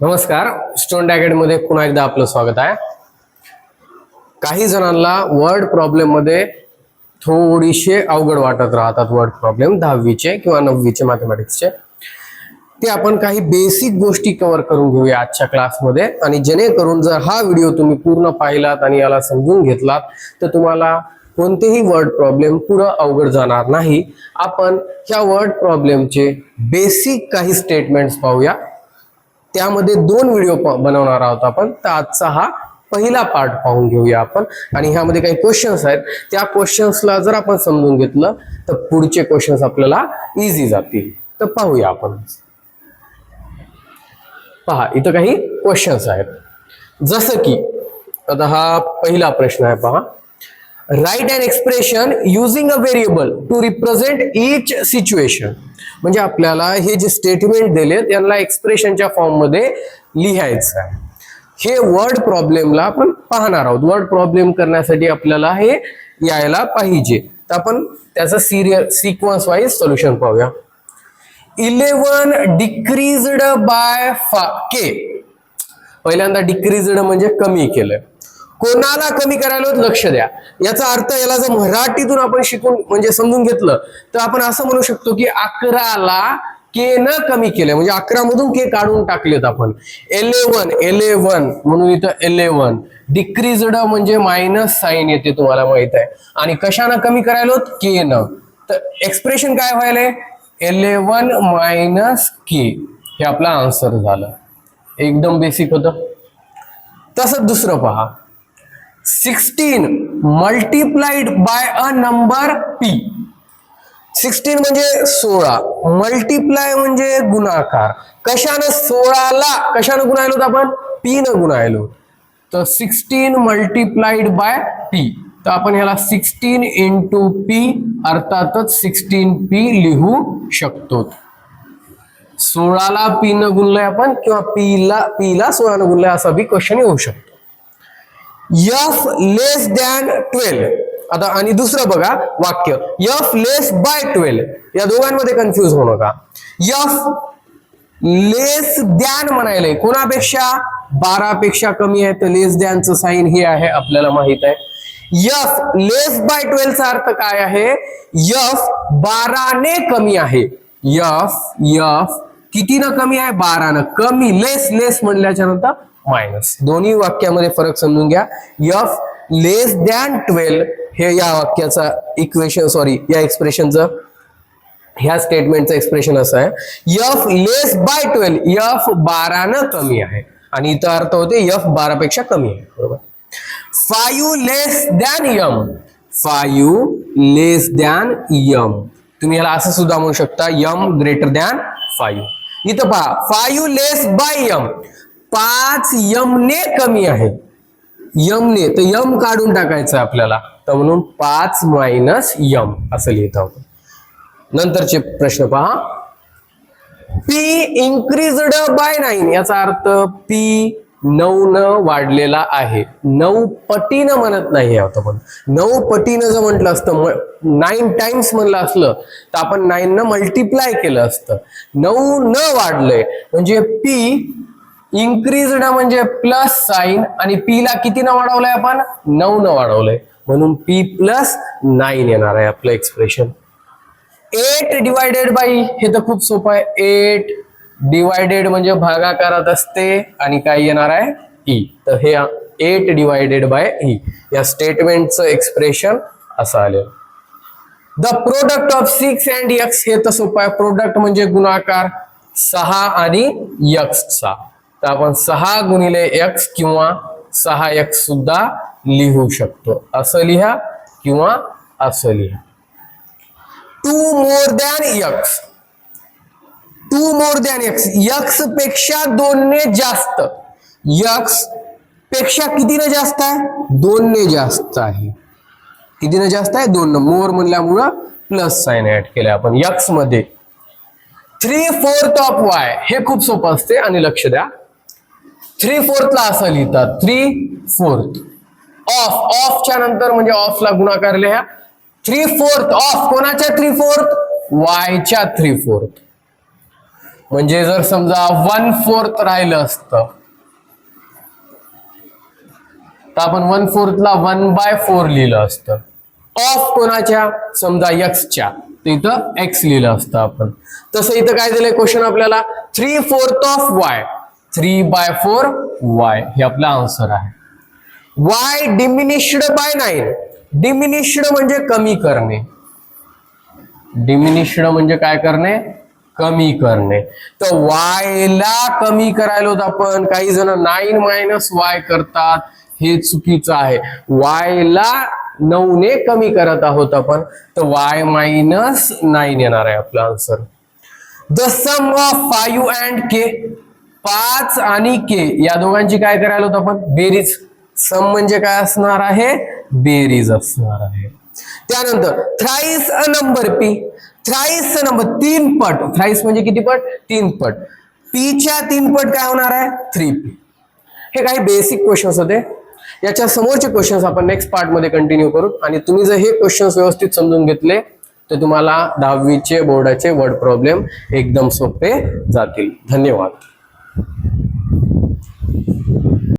नमस्कार. स्टोनमध्ये पुन्हा एकदा आपलं स्वागत आहे. काही जणांना वर्ड प्रॉब्लेममध्ये थोडीशे अवघड वाटत राहतात वर्ड प्रॉब्लेम दहावीचे किंवा नववीचे मॅथमॅटिक्सचे ते आपण काही बेसिक गोष्टी कव्हर करून घेऊया आजच्या क्लासमध्ये आणि जेणेकरून जर हा व्हिडिओ तुम्ही पूर्ण पाहिलात आणि याला समजून घेतलात तर तुम्हाला कोणतेही वर्ड प्रॉब्लेम पुढं अवघड जाणार नाही. आपण ह्या वर्ड प्रॉब्लेमचे बेसिक काही स्टेटमेंट्स पाहूया. त्यामध्ये दोन व्हिडिओ बनवणार आहोत आपण. तर आजचा हा पहिला पार्ट पाहून घेऊया आपण. आणि ह्यामध्ये काही क्वेश्चन्स आहेत. त्या क्वेश्चन्सला जर आपण समजून घेतलं तर पुढचे क्वेश्चन्स आपल्याला इझी जातील. तर पाहूया आपण. पहा इथं काही क्वेश्चन्स आहेत. जसं की आता हा पहिला प्रश्न आहे पहा. Write and expression using a variable to represent each situation म्हणजे आपल्याला हे जे स्टेटमेंट दिले त्यांना एक्सप्रेशनच्या फॉर्ममध्ये लिहायचं आहे. हे वर्ड प्रॉब्लेमला आपण पाहणार आहोत. वर्ड प्रॉब्लेम करण्यासाठी आपल्याला हे यायला पाहिजे. तर आपण त्याचं सिरियल सिक्वन्स वाईज सोल्युशन पाहूया. इलेवन डिक्रीज्ड बाय फा के पहिल्यांदा डिक्रीज्ड म्हणजे कमी केलं. कोणाला कमी करायला लक्ष द्या. याचा अर्थ याला जर मराठीतून आपण शिकून म्हणजे समजून घेतलं तर आपण असं म्हणू शकतो की अकराला के न कमी केलं म्हणजे अकरा मधून के काढून टाकलेत आपण. एलेवन एलेवन म्हणून इथं एलेवन डिक्रीज्ड म्हणजे मायनस साईन येते तुम्हाला माहीत आहे. आणि कशानं कमी करायला के न तर एक्सप्रेशन काय व्हायला एलेवन मायनस के. हे आपला आन्सर झालं. एकदम बेसिक होतं. तसंच दुसरं पहा. Sixteen multiplied by a number P. Sixteen म्हणजे सोळा. मल्टिप्लाय म्हणजे गुणाकार. कशानं सोळाला कशानं गुणायलो होत आपण? पी न गुणायलो तर सिक्स्टीन मल्टिप्लाइड बाय पी. तर आपण ह्याला सिक्स्टीन इंटू पी अर्थातच सिक्स्टीन पी लिहू शकतो. सोळाला पी न गुणलंय आपण किंवा पीला पीला सोळानं गुणलंय असा बी क्वेश्चन येऊ शकतो. एफ लेस दॅन ट्वेल्व आता आणि दुसरं बघा वाक्य. एफ लेस बाय ट्वेल्व या दोघांमध्ये कन्फ्युज होऊ नका. एफ लेस दॅन म्हणायलंय. कोणापेक्षा? बारा पेक्षा कमी आहे तर लेस दॅनचं साईन हे आहे आपल्याला माहीत आहे. यफ लेस बाय ट्वेल्वचा अर्थ काय आहे? यफ बाराने कमी आहे. यफ यफ कितीनं कमी आहे? बारानं. कमी लेस लेस म्हणल्याच्या नंतर मायनस. दोन्ही वाक्यामध्ये फरक समजून घ्या. यफ लेस दॅन ट्वेल्व हे या वाक्याचा इक्वेशन सॉरी या एक्सप्रेशनचं ह्या स्टेटमेंटचं एक्सप्रेशन असं आहे. F less by twelve F बारानं कमी आहे. आणि इथं अर्थ होते यफ बारापेक्षा कमी आहे. बरोबर? Five less than M five less than M तुम्ही याला असं सुद्धा म्हणू शकता यम ग्रेटर दॅन फायू इथं पहा फायू लेस बाय यम पाच यमने कमी आहे यमने तर यम काढून टाकायचं आपल्याला. तर म्हणून पाच मायनस यम असं लिहित आहोत नंतरचे प्रश्न पहा. पी इन्क्रीज्ड बाय नाईन याचा अर्थ पी नऊ न वाढलेला आहे. नऊ पटीनं म्हणत नाही आता पण नऊ पटीनं जर म्हटलं असतं नाईन टाइम्स म्हणलं असलं तर आपण नाईन न मल्टिप्लाय केलं असतं. नऊ न वाढलंय. म्हणजे पी इन्क्रीज्ड म्हणजे प्लस साईन आणि पी ला किती न वाढवलंय आपण? नऊ न वाढवलंय. म्हणून पी प्लस नाईन येणार आहे आपलं एक्सप्रेशन एट डिवायडेड बाय हे तर खूप सोपं आहे. एट डिवायडेड म्हणजे भागाकारात असते आणि काय येणार आहे? ई तर हे एट डिवायडेड बाय ई या स्टेटमेंटचं एक्सप्रेशन असं आलेलं the product of six and X हे तर सोपं आहे. प्रोडक्ट म्हणजे गुणाकार सहा आणि यक्सचा तर आपण सहा गुणिले एक्स किंवा सहा यक्स सुद्धा लिहू शकतो. असं लिहा किंवा असं लिहा. Two more than X two more than X यक्सपेक्षा दोनने जास्त. यक्सपेक्षा कितीने जास्त आहे? दोनने जास्त आहे. कितीने जास्त आहे? दोन मोर म्हणल्यामुळं प्लस साईन ऍड केलं आपण. यक्समध्ये. थ्री फोर्थ ऑफ वाय हे खूप सोपं असते आणि लक्ष द्या. थ्री फोर्थला असं लिहितात. थ्री फोर्थ ऑफ ऑफच्या नंतर म्हणजे ऑफला गुणाकार लिहा. थ्री फोर्थ ऑफ कोणाच्या थ्री फोर्थ वायच्या थ्री फोर्थ म्हणजे जर समजा वन फोर्थ राहिलं असतं तर आपण वन फोर्थला वन बाय फोर लिहिलं असतं. ऑफ कोणाच्या? समजा एक्सच्या तर इथं एक्स लिहिलं असतं आपण. तसं इथं काय दिलंय क्वेश्चन आपल्याला? Three fourth of Y three by four Y हे आपला आन्सर आहे. Y diminished by nine diminished म्हणजे कमी करणे. डिमिनिश्ड म्हणजे काय करणे? कमी करणे. तर वायला कमी करायला होत आपण. काही जण नाईन मायनस वाय करतात. हे चुकीचं आहे. वायला नऊने कमी करत आहोत आपण. तर वाय मायनस नाईन येणार आहे आपला answer the sum of five and K पाच आणि के. या दोघांची काय करायला होतं आपण? बेरीज. सम म्हणजे काय असणार आहे? बेरीज असणार आहे. त्यानंतर thrice a number P thrice number तीन पट. थ्राईस म्हणजे किती पट? तीन पट. पीच्या तीन पट काय होणार आहे? थ्री पी हे काही बेसिक क्वेश्चन्स होते. याच्या समोरचे क्वेश्चन्स आपण नेक्स्ट पार्टमध्ये कंटिन्यू करू. आणि तुम्ही जर हे क्वेश्चन्स व्यवस्थित समजून घेतले तर तुम्हाला दहावीचे बोर्डाचे वर्ड प्रॉब्लेम एकदम सोपे जातील. धन्यवाद. 何?